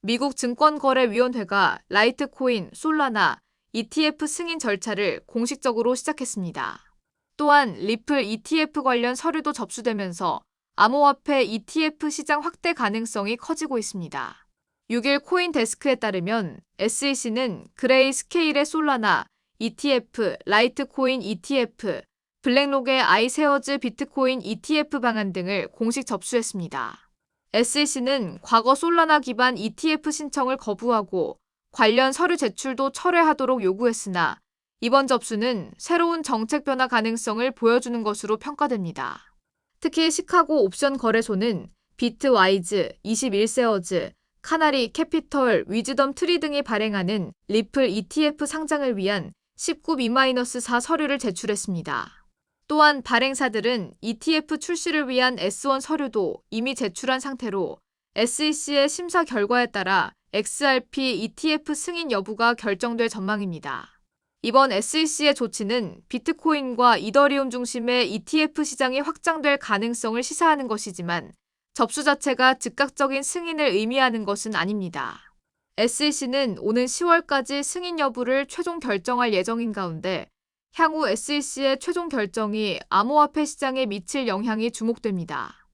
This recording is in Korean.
미국 증권거래위원회가 라이트코인, 솔라나, ETF 승인 절차를 공식적으로 시작했습니다. 또한 리플 ETF 관련 서류도 접수되면서 암호화폐 ETF 시장 확대 가능성이 커지고 있습니다. 6일 코인데스크에 따르면 SEC는 그레이 스케일의 솔라나, ETF, 라이트코인 ETF, 블랙록의 아이세어즈 비트코인 ETF 방안 등을 공식 접수했습니다. SEC는 과거 솔라나 기반 ETF 신청을 거부하고 관련 서류 제출도 철회하도록 요구했으나 이번 접수는 새로운 정책 변화 가능성을 보여주는 것으로 평가됩니다. 특히 시카고 옵션 거래소는 비트와이즈, 21세어즈, 카나리 캐피털, 위즈덤 트리 등이 발행하는 리플 ETF 상장을 위한 19B-4 서류를 제출했습니다. 또한 발행사들은 ETF 출시를 위한 S1 서류도 이미 제출한 상태로 SEC의 심사 결과에 따라 XRP ETF 승인 여부가 결정될 전망입니다. 이번 SEC의 조치는 비트코인과 이더리움 중심의 ETF 시장이 확장될 가능성을 시사하는 것이지만 접수 자체가 즉각적인 승인을 의미하는 것은 아닙니다. SEC는 오는 10월까지 승인 여부를 최종 결정할 예정인 가운데 향후 SEC의 최종 결정이 암호화폐 시장에 미칠 영향이 주목됩니다.